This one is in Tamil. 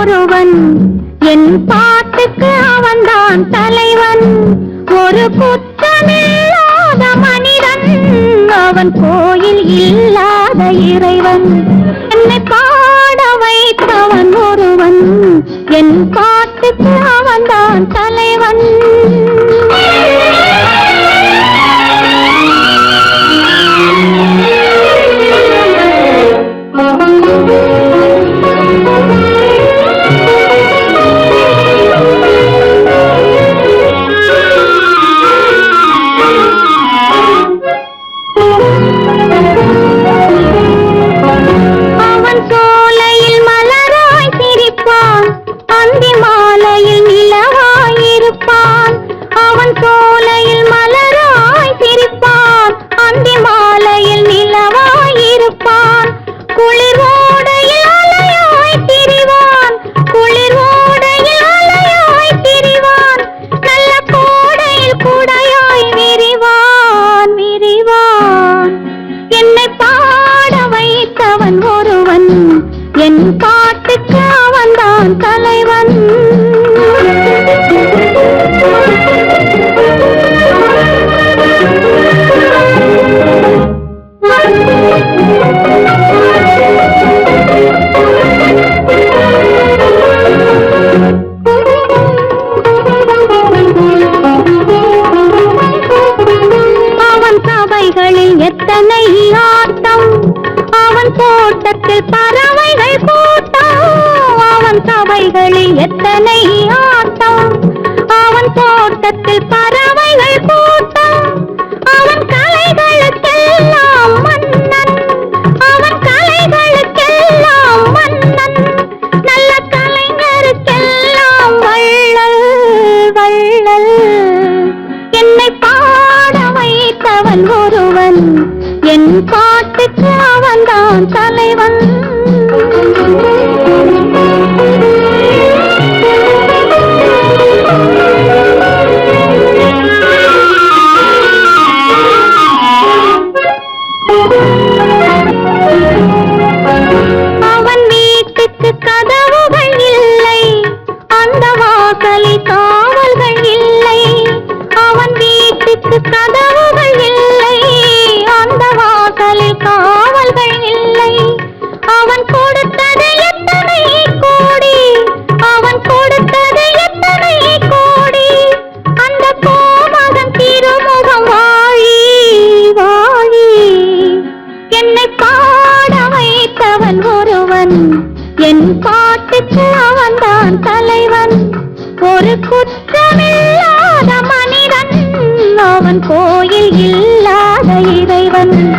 ஒருவன். என் பாட்டுக்கு அவன்தான் தலைவன். ஒரு புத்த அவன் கோயில் இல்லாத இறைவன். என்னை பாட வைத்தவன் ஒருவன். என் பாட்டுக்கு அவன்தான் தலைவன். என் பாட்டுக்கு அவன்தான் தலைவன். அவன் சபைகளில் எத்தனை ஆட்டம் தோட்டத்தில் பறவைகள் கூட்டம் அவன் சபைகளில் எத்தனை ஆட்டம்? தலைவன். என் பாட்டுக்கு அவன்தான் தலைவன். ஒரு குற்றமில்லாத மனிதன். அவன் கோயில் இல்லாத இறைவன்.